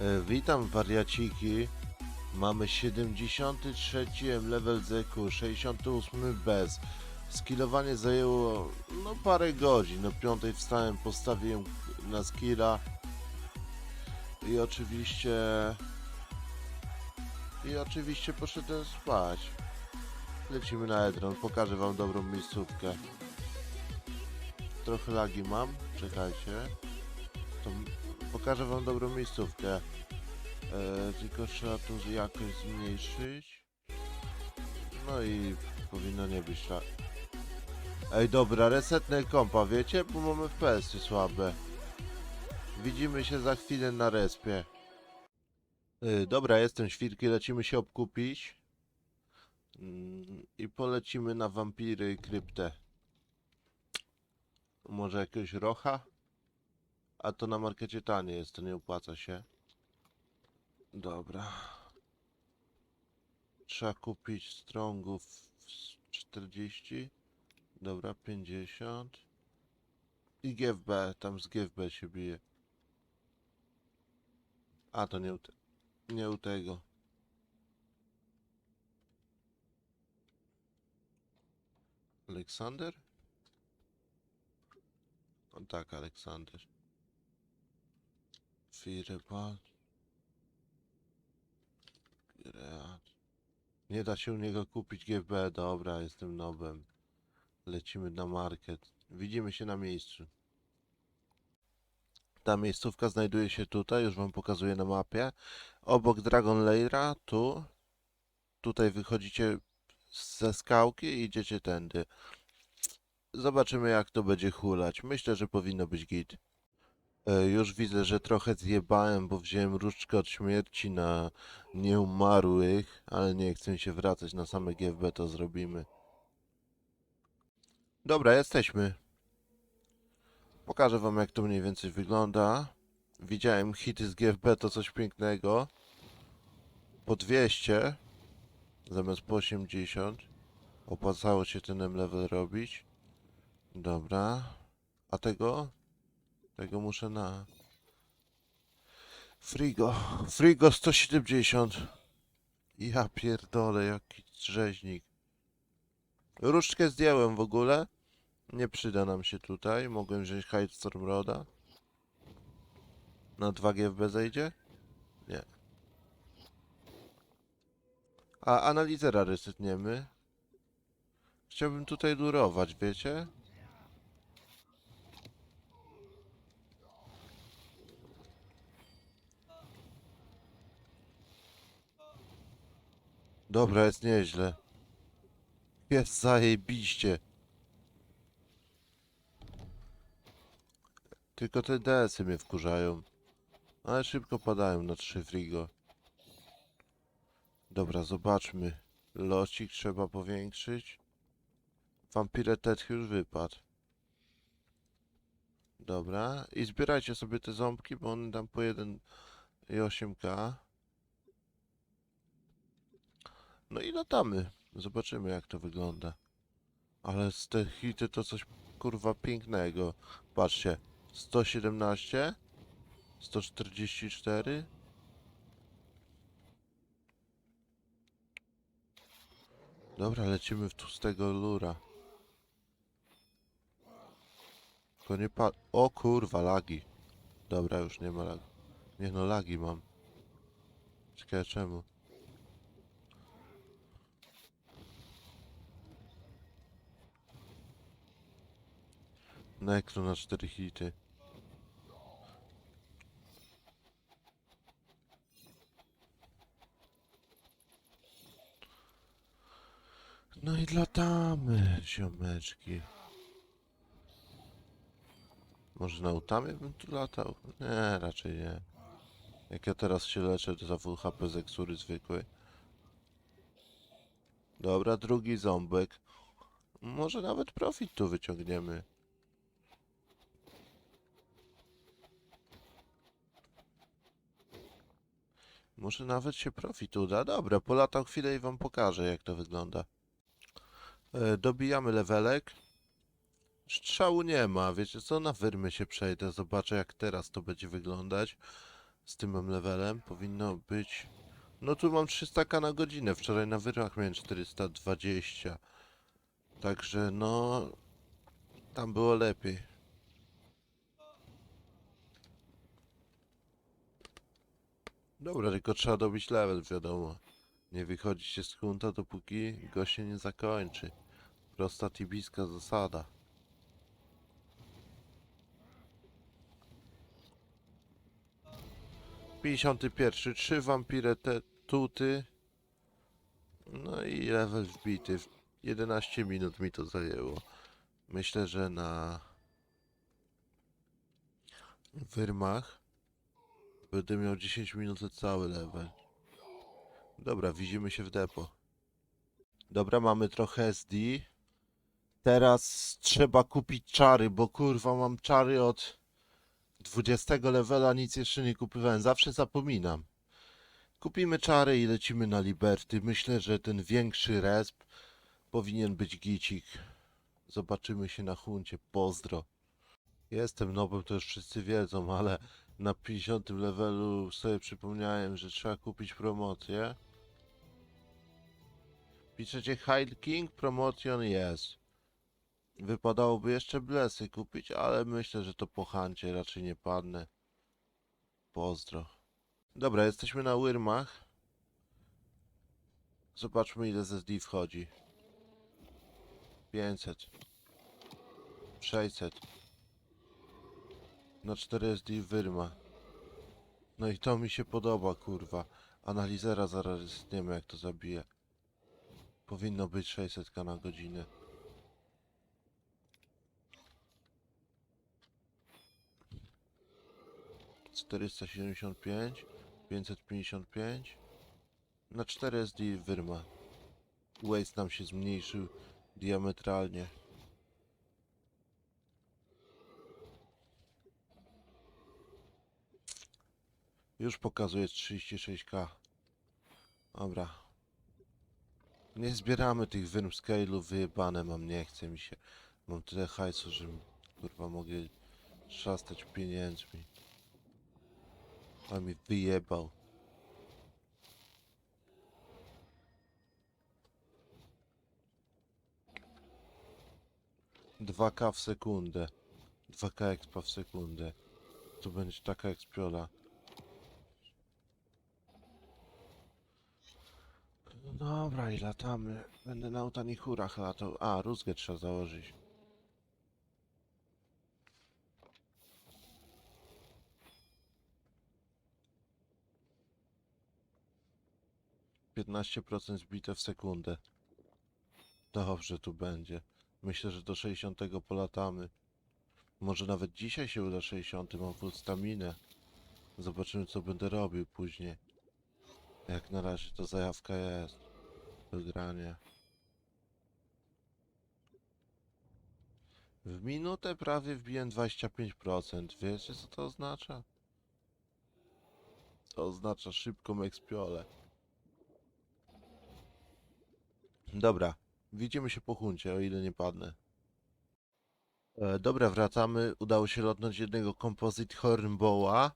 E, witam wariaciki. Mamy 73 level zeku, 68 bez. Skillowanie zajęło no parę godzin. O 5 wstałem, postawiłem na skilla. I oczywiście... I oczywiście poszedłem spać. Lecimy na Edron, pokażę wam dobrą miejscówkę. Trochę lagi mam, czekajcie. To pokażę wam dobrą miejscówkę. E, tylko trzeba tu jakoś zmniejszyć. No i powinno nie być tak. Ej dobra, resetnę kompa, wiecie? Bo mamy FPS-y słabe. Widzimy się za chwilę na respie. E, dobra, jestem świrki, lecimy się obkupić. Mm, I polecimy na wampiry kryptę. Może jakiegoś rocha? A to na markecie tanie jest, to nie opłaca się. Dobra. Trzeba kupić strongów z 40. Dobra, 50. I GFB, tam z GFB się bije. A to nie u, te, nie u tego. Aleksander? O tak, Aleksander. Nie da się u niego kupić GB, dobra, jestem nobem. Lecimy na market. Widzimy się na miejscu. Ta miejscówka znajduje się tutaj, już wam pokazuję na mapie. Obok Dragon Laira, tu. Tutaj wychodzicie ze skałki i idziecie tędy. Zobaczymy jak to będzie hulać. Myślę, że powinno być git. E, Już widzę, że trochę zjebałem, bo wziąłem różdżkę od śmierci na nieumarłych, ale nie chcę się wracać na same GFB, to zrobimy. Dobra, jesteśmy. Pokażę wam jak to mniej więcej wygląda. Widziałem hity z GFB, to coś pięknego. Po 200 zamiast po 80. Opłacało się ten M-level robić. Dobra. A tego? Tego muszę na... Frigo. Frigo 170. Ja pierdolę, jaki rzeźnik. Różdżkę zdjąłem w ogóle. Nie przyda nam się tutaj. Mogłem wziąć Hightstorm Roda. Na 2 GFB zejdzie? Nie. A analizera resetniemy. Chciałbym tutaj lurować, wiecie? Dobra, jest nieźle. Jest zajebiście. Tylko te DS-y mnie wkurzają. Ale szybko padają na 3 frigo. Dobra, zobaczmy. Locik trzeba powiększyć. Vampiretet już wypadł. Dobra. I zbierajcie sobie te ząbki, bo one dam po 1 i 8k. No i latamy. Zobaczymy jak to wygląda. Ale z te hity to coś kurwa pięknego. Patrzcie. 117 144 Dobra, lecimy w tłustego lura. Tylko nie pa... O kurwa, lagi. Dobra, już nie ma lagi. Nie no, lagi mam. Ciekawe czemu. Nekro na 4 hity. No i latamy, ziomeczki. Może na utamie bym tu latał? Nie, raczej nie. Jak ja teraz się leczę, to za full HP z eksury zwykłej. Dobra, drugi ząbek. Może nawet profit tu wyciągniemy. Może nawet się profit uda. Dobra, polatał chwilę i wam pokażę, jak to wygląda. E, dobijamy levelek. Strzału nie ma, wiecie co? Na wyrmy się przejdę, zobaczę jak teraz to będzie wyglądać. z tym levelem. Powinno być... No tu mam 300k na godzinę. Wczoraj na wyrach miałem 420. Także no... Tam było lepiej. Dobra, tylko trzeba dobić level, wiadomo. Nie wychodzi się z hunta, dopóki go się nie zakończy. Prosta tibiska zasada. Pięćdziesiąty pierwszy, trzy wampire te tuty. No i level wbity. W 11 minut mi to zajęło. Myślę, że na wyrmach będę miał 10 minut na cały level. Dobra, widzimy się w depo. Dobra, mamy trochę SD. Teraz trzeba kupić czary, bo kurwa mam czary od 20 levela, nic jeszcze nie kupowałem. Zawsze zapominam. Kupimy czary i lecimy na Liberty. Myślę, że ten większy resp powinien być gicik. Zobaczymy się na huncie. Pozdro. Jestem nowym, to już wszyscy wiedzą, ale na 50 levelu sobie przypomniałem, że trzeba kupić promocję. Piszecie High King Promotion jest. Wypadałoby jeszcze blesy kupić, ale myślę, że to po hancie raczej nie padnę. Pozdro. Dobra, jesteśmy na Wyrmach. Zobaczmy ile z SD wchodzi. 500. 600. Na 4 SD Wyrma. No i to mi się podoba, kurwa. Analizera zaraz nie wiem jak to zabije. Powinno być 600 na godzinę. Czterysta siedemdziesiąt pięć, pięćset pięćdziesiąt pięć. Na 4 SD wyrma. Waste nam się zmniejszył diametralnie. Już pokazuje 36k. Dobra. Nie zbieramy tych wyrm wyjebane mam, nie chce mi się. Mam tyle hajsu, że kurwa mogę trzastać pieniędzmi. A mi wyjebał. Dwa k w sekundę. 2k expa w sekundę. To będzie taka ekspiola. No dobra, i latamy. Będę na utanichurach latał. A, rózgę trzeba założyć. Piętnaście procent zbite w sekundę. Dobrze tu będzie. Myślę, że do 60 polatamy. Może nawet dzisiaj się uda 60, mam full staminę. Zobaczymy co będę robił później. Jak na razie to zajawka jest. Wygranie. W minutę prawie wbiłem 25%. Wiecie co to oznacza? To oznacza szybką ekspiolę. Dobra, widzimy się po huncie, o ile nie padnę. E, dobra, wracamy. Udało się lotnąć jednego Composite Hornbowa.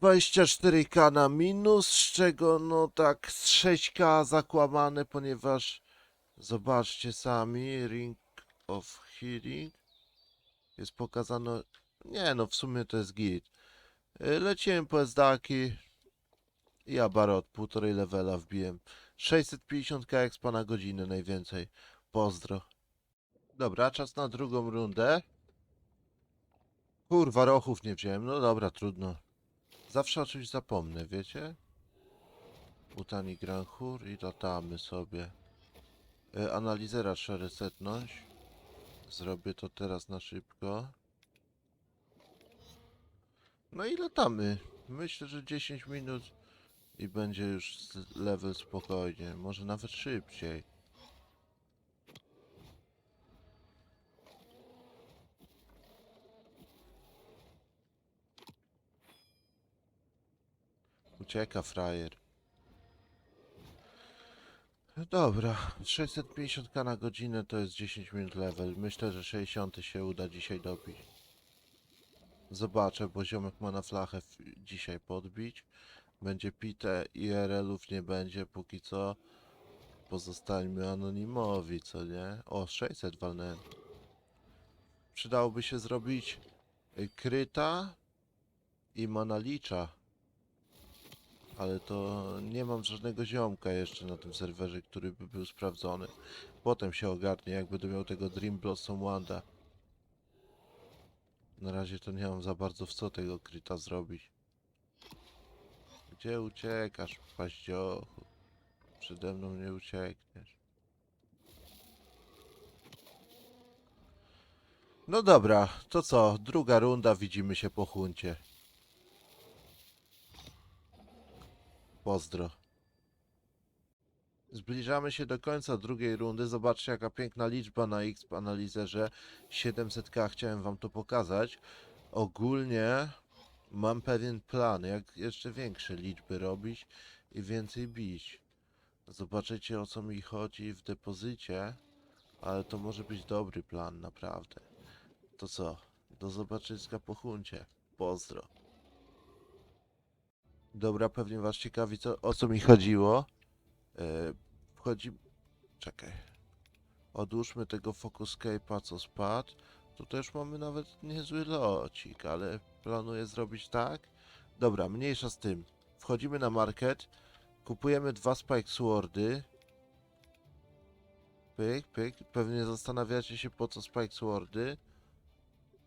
24k na minus, z czego no tak z 6k zakłamane, ponieważ zobaczcie sami, Ring of Healing jest pokazano, nie no w sumie to jest git. Y, Leciłem po SDaki, ja barot półtorej levela wbiłem, 650k expa na godzinę najwięcej, pozdro. Dobra, czas na drugą rundę. Kurwa, rochów nie wziąłem, no dobra, trudno. Zawsze o czymś zapomnę, wiecie? Utani Granhur i latamy sobie. E, analizera trzeba resetnąć. Zrobię to teraz na szybko. No i latamy. Myślę, że 10 minut i będzie już level spokojnie. Może nawet szybciej. Ucieka frajer. Dobra, 650k na godzinę to jest 10 minut level. Myślę, że 60 się uda dzisiaj dobić. Zobaczę, bo ziomek ma na flachę dzisiaj podbić. Będzie pite, IRL-ów nie będzie póki co. Pozostańmy anonimowi, co nie? O, 600 walnąłem. Przydałoby się zrobić y, kryta i monalicza. Ale to nie mam żadnego ziomka jeszcze na tym serwerze, który by był sprawdzony. Potem się ogarnie, jak będę miał tego Dream Blossom Wanda. Na razie to nie mam za bardzo w co tego kryta zrobić. Gdzie uciekasz, paździochu? Przede mną nie uciekniesz. No dobra, to co? Druga runda, widzimy się po huncie. Pozdro. Zbliżamy się do końca drugiej rundy. Zobaczcie, jaka piękna liczba na X w analizerze. 700k chciałem wam to pokazać. Ogólnie mam pewien plan, jak jeszcze większe liczby robić i więcej bić. Zobaczycie o co mi chodzi w depozycie, ale to może być dobry plan, naprawdę. To co? Do zobaczyska po huncie. Pozdro. Dobra, pewnie was ciekawi co, o co mi chodziło. E, wchodzi... Czekaj. Odłóżmy tego Focuscape'a, co spadł. Tu też mamy nawet niezły locik, ale planuję zrobić tak. Dobra, mniejsza z tym. Wchodzimy na market. Kupujemy dwa Spike Swordy. Pyk, pyk. Pewnie zastanawiacie się po co Spike Swordy.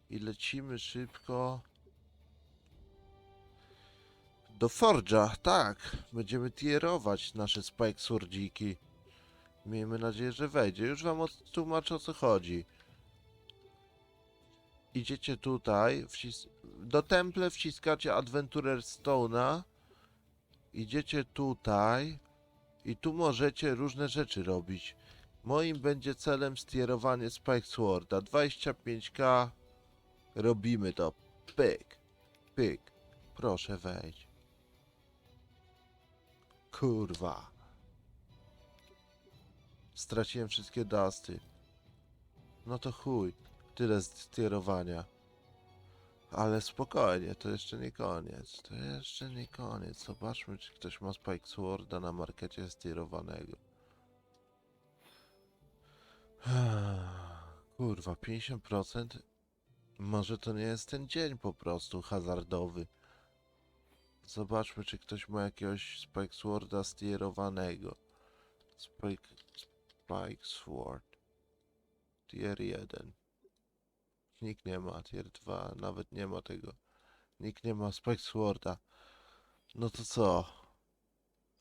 I lecimy szybko. Do Forge'a, tak. Będziemy tierować nasze Spike Swordziki. Miejmy nadzieję, że wejdzie. Już wam tłumaczę o co chodzi. Idziecie tutaj, do temple wciskacie Adventurer Stone'a. Idziecie tutaj i tu możecie różne rzeczy robić. Moim będzie celem stierowanie Spike Sworda. 25k. Robimy to. Pyk. Pyk. Proszę wejdź. Kurwa. Straciłem wszystkie dusty. No to chuj. Tyle stierowania. Ale spokojnie, to jeszcze nie koniec. To jeszcze nie koniec. Zobaczmy, czy ktoś ma Spike Sworda na markecie stierowanego. Kurwa, 50%? Może to nie jest ten dzień po prostu hazardowy. Zobaczmy, czy ktoś ma jakiegoś Spike Sworda stierowanego. Spike, Spike Sword. Tier 1. Nikt nie ma. Tier 2. Nawet nie ma tego. Nikt nie ma Spike Sworda. No to co?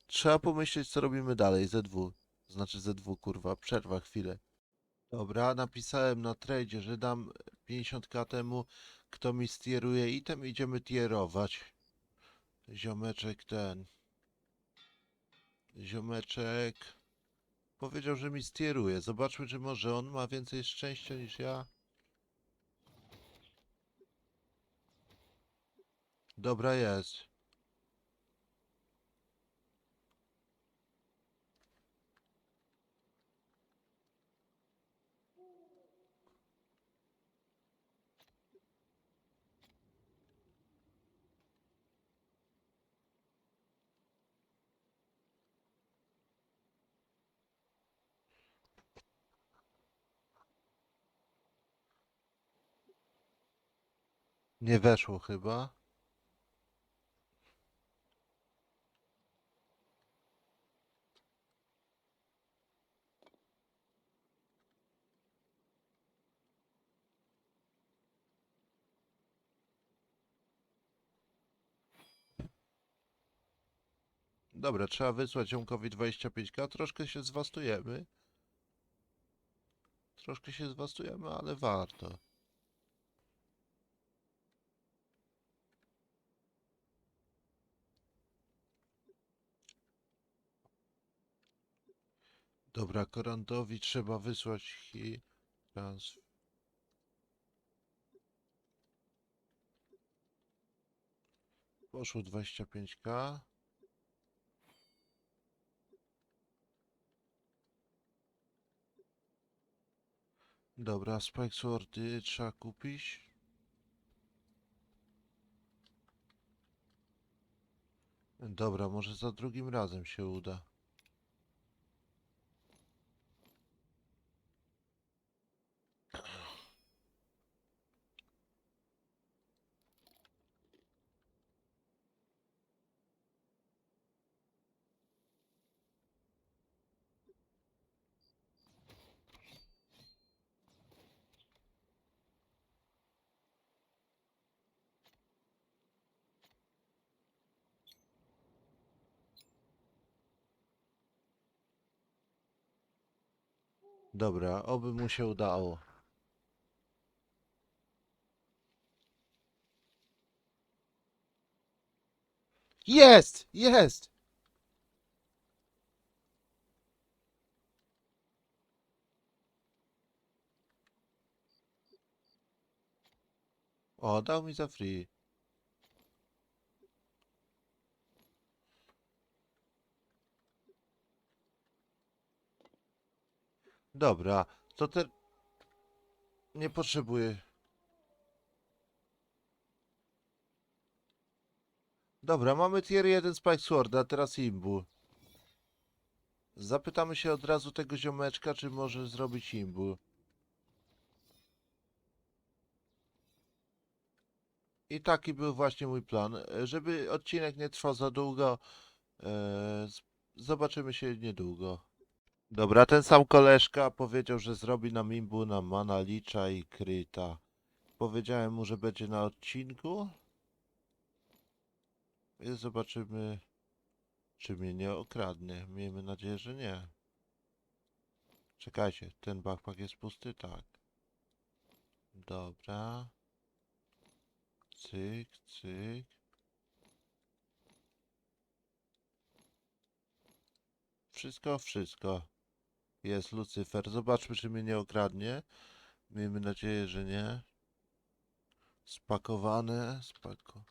Trzeba pomyśleć, co robimy dalej. Z2. Znaczy Z2, kurwa. Przerwa chwilę. Dobra, napisałem na tradzie, że dam 50k temu, kto mi stieruje item. Idziemy tierować. Ziomeczek ten. Ziomeczek. Powiedział, że mi stieruje. Zobaczmy, czy może on ma więcej szczęścia niż ja. Dobra jest. Nie weszło chyba. Dobra, trzeba wysłać ziomkowi 25k. Troszkę się zwastujemy. Troszkę się zwastujemy, ale warto. Dobra, Korandowi trzeba wysłać hi transfer. Poszło 25k. Dobra, Spike Swordy trzeba kupić. Dobra, może za drugim razem się uda. Dobra, oby mu się udało. Jest! Jest! O, dał mi za free. Dobra, to te... Nie potrzebuję. Dobra, mamy tier 1 Spike Sword, a teraz imbu. Zapytamy się od razu tego ziomeczka, czy może zrobić imbu. I taki był właśnie mój plan. Żeby odcinek nie trwał za długo, e, zobaczymy się niedługo. Dobra, ten sam koleżka powiedział, że zrobi nam imbu na mana licza i kryta. Powiedziałem mu, że będzie na odcinku. I zobaczymy, czy mnie nie okradnie. Miejmy nadzieję, że nie. Czekajcie, ten backpack jest pusty? Tak. Dobra. Cyk, cyk. Wszystko, wszystko. Jest Lucyfer. Zobaczmy, czy mnie nie okradnie. Miejmy nadzieję, że nie. Spakowane. Spako.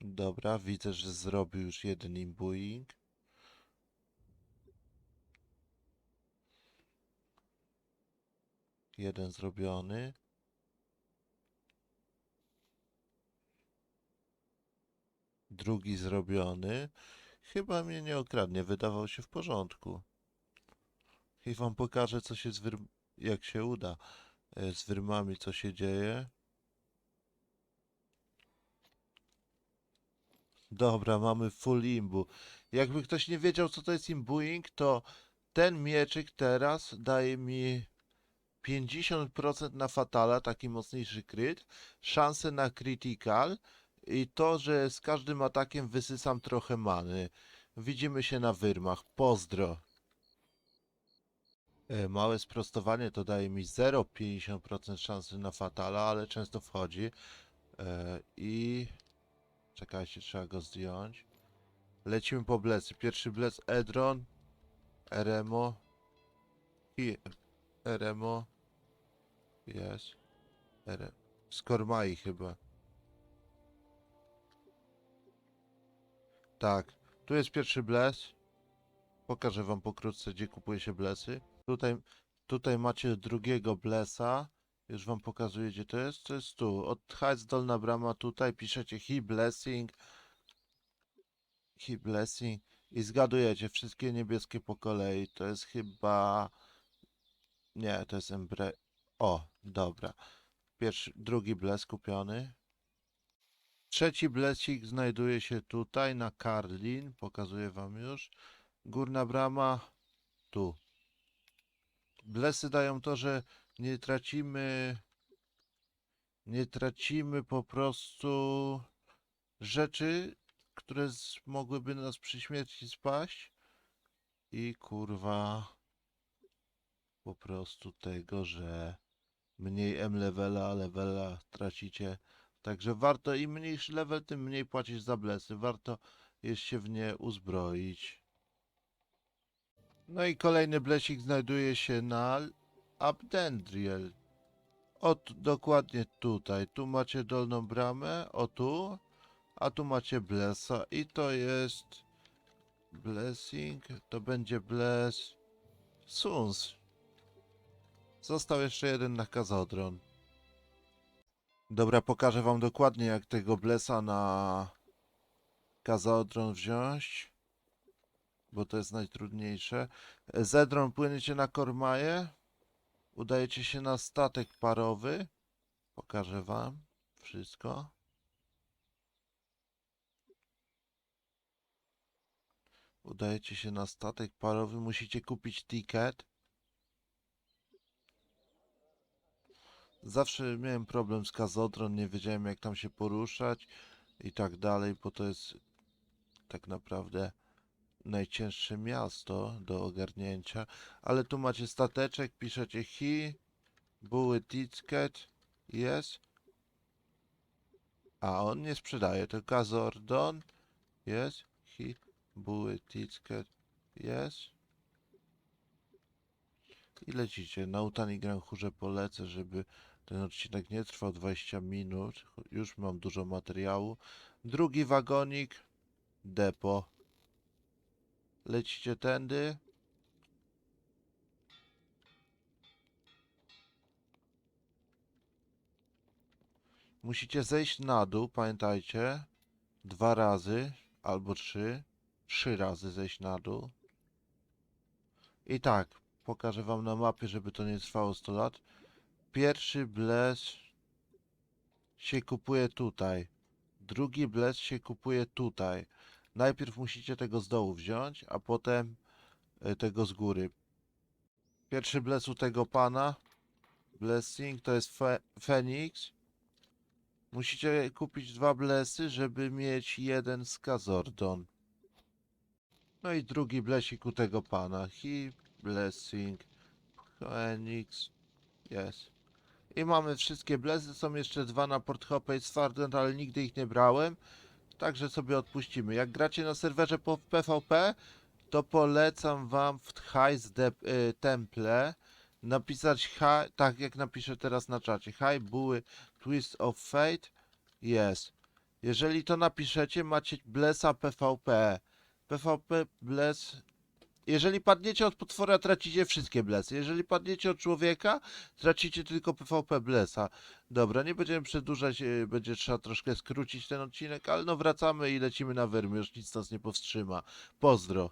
Dobra, widzę, że zrobił już jeden imbuing. Jeden zrobiony. Drugi zrobiony. Chyba mnie nie okradnie, wydawał się w porządku. I wam pokażę, co się z wyrm... jak się uda. e, Z wyrmami, co się dzieje. Dobra, mamy full imbu. Jakby ktoś nie wiedział, co to jest imbuing, to ten mieczyk teraz daje mi 50% na fatala, taki mocniejszy kryt, szansę na critical i to, że z każdym atakiem wysysam trochę many. Widzimy się na wyrmach. Pozdro. E, Małe sprostowanie to daje mi 0,50% szansy na fatala, ale często wchodzi. E, I czekajcie, trzeba go zdjąć. Lecimy po blecy. Pierwszy blec Edron, Eremo i Eremo. Jest. Skormai chyba. Tak. Tu jest pierwszy bles. Pokażę wam pokrótce, gdzie kupuje się blesy. Tutaj, tutaj macie drugiego blesa. Już wam pokazuję, gdzie to jest. To jest tu. Od dolna brama tutaj. Piszecie He Blessing. He Blessing. I zgadujecie wszystkie niebieskie po kolei. To jest chyba... Nie, to jest Embre... O, dobra. Pierwszy, drugi bles kupiony. Trzeci blesik znajduje się tutaj na Karlin. Pokazuję wam już. Górna brama tu. Blesy dają to, że nie tracimy nie tracimy po prostu rzeczy, które mogłyby nas przy śmierci spaść i kurwa po prostu tego, że mniej M levela, levela tracicie. Także warto im mniejszy level, tym mniej płacić za blesy. Warto jest się w nie uzbroić. No i kolejny blesik znajduje się na Abdendriel. Od dokładnie tutaj. Tu macie dolną bramę, o tu. A tu macie blesa i to jest blessing, to będzie bless Suns. Został jeszcze jeden na Kazodron. Dobra, pokażę wam dokładnie jak tego blesa na kazaodron wziąć, bo to jest najtrudniejsze. Zedron płyniecie na Kormaję, udajecie się na statek parowy, pokażę wam wszystko. Udajecie się na statek parowy, musicie kupić ticket. Zawsze miałem problem z kazodron, nie wiedziałem jak tam się poruszać i tak dalej, bo to jest tak naprawdę najcięższe miasto do ogarnięcia. Ale tu macie stateczek, piszecie hi, były ticket, jest. A on nie sprzedaje, to kazordon, jest, hi, były ticket, jest. I lecicie. Na Utani Grand Chórze polecę, żeby ten odcinek nie trwał 20 minut. Już mam dużo materiału. Drugi wagonik. Depo. Lecicie tędy. Musicie zejść na dół, pamiętajcie. Dwa razy albo trzy. Trzy razy zejść na dół. I tak, pokażę wam na mapie, żeby to nie trwało 100 lat. Pierwszy bles się kupuje tutaj. Drugi bles się kupuje tutaj. Najpierw musicie tego z dołu wziąć, a potem e, tego z góry. Pierwszy bles u tego pana, blessing, to jest fe. Musicie kupić dwa blesy, żeby mieć jeden z Kazordon. No i drugi blesik u tego pana. He blessing. Phoenix. Jest. I mamy wszystkie blesy. Są jeszcze dwa na Port i Swardent, ale nigdy ich nie brałem. Także sobie odpuścimy. Jak gracie na serwerze po PvP, to polecam wam w High y, Temple napisać hi, tak jak napiszę teraz na czacie. Hi, buły, Twist of Fate. Jest. Jeżeli to napiszecie, macie Blessa PvP. PvP Bless. Jeżeli padniecie od potwora, tracicie wszystkie blesy. Jeżeli padniecie od człowieka, tracicie tylko PvP Blessa. Dobra, nie będziemy przedłużać, e, będzie trzeba troszkę skrócić ten odcinek, ale no wracamy i lecimy na już nic nas nie powstrzyma. Pozdro.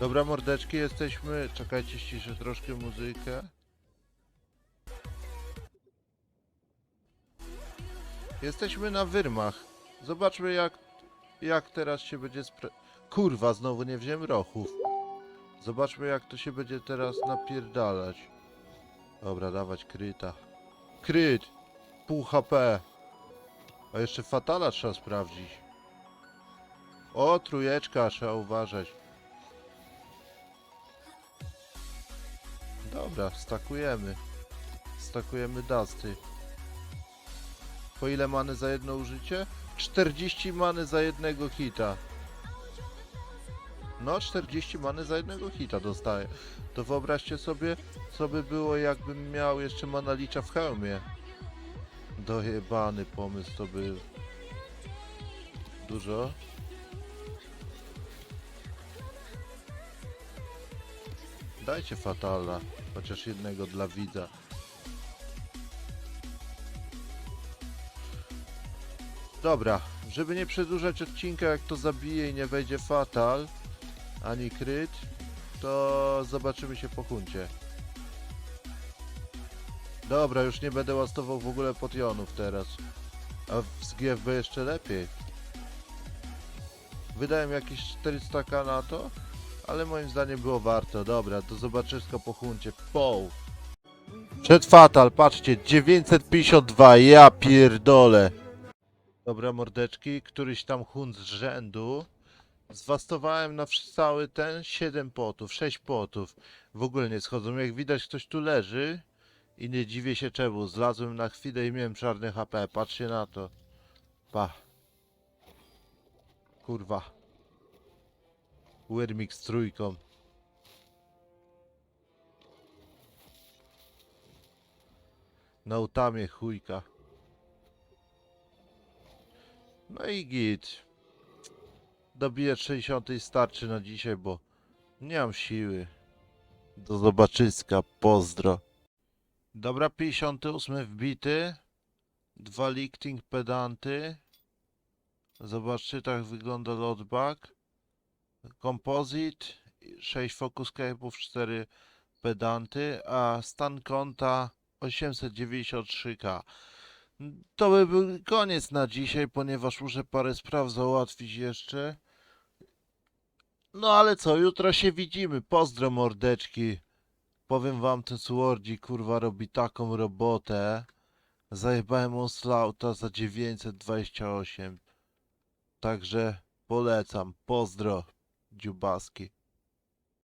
Dobra, mordeczki, jesteśmy. Czekajcie, ściszę troszkę muzykę. Jesteśmy na Wyrmach. Zobaczmy jak, jak teraz się będzie. Kurwa, znowu nie wziąłem rochów. Zobaczmy jak to się będzie teraz napierdalać. Dobra, dawać kryta. Kryt! Pół HP. A jeszcze fatala trzeba sprawdzić. O, trójeczka, trzeba uważać. Dobra, stakujemy. Stakujemy dasty. Po ile many za jedno użycie? 40 many za jednego hita. No, 40 many za jednego hita dostaję. To wyobraźcie sobie, co by było, jakbym miał jeszcze manalicza w hełmie. Dojebany pomysł to był. Dużo? Dajcie fatala, chociaż jednego dla widza. Dobra, żeby nie przedłużać odcinka, jak to zabije i nie wejdzie fatal, ani kryt, to zobaczymy się po huncie. Dobra, już nie będę łastował w ogóle potionów teraz. A z GFB jeszcze lepiej. Wydałem jakieś 400k na to, ale moim zdaniem było warto. Dobra, do zobaczyska po huncie. Poł! Przed fatal, patrzcie, 952, ja pierdolę. Dobra, mordeczki, któryś tam hunt z rzędu. Zwastowałem na cały ten 7 potów, 6 potów. W ogóle nie schodzą. Jak widać, ktoś tu leży. I nie dziwię się czemu. Zlazłem na chwilę i miałem czarny HP. Patrzcie na to. Pa. Kurwa. Wyrmik z trójką. Na utamie chujka. No i git. Dobiję 60 i starczy na dzisiaj, bo nie mam siły. Do zobaczyska, pozdro. Dobra, 58 wbity. Dwa lifting pedanty. Zobaczcie, tak wygląda loadback. Composite, 6 focus cape'ów, 4 pedanty, a stan konta 893k. To by był koniec na dzisiaj, ponieważ muszę parę spraw załatwić jeszcze. No ale co, jutro się widzimy. Pozdro mordeczki. Powiem wam, ten Swordzi kurwa robi taką robotę. Zajebałem Onslaughta za 928. Także polecam. Pozdro, dziubaski.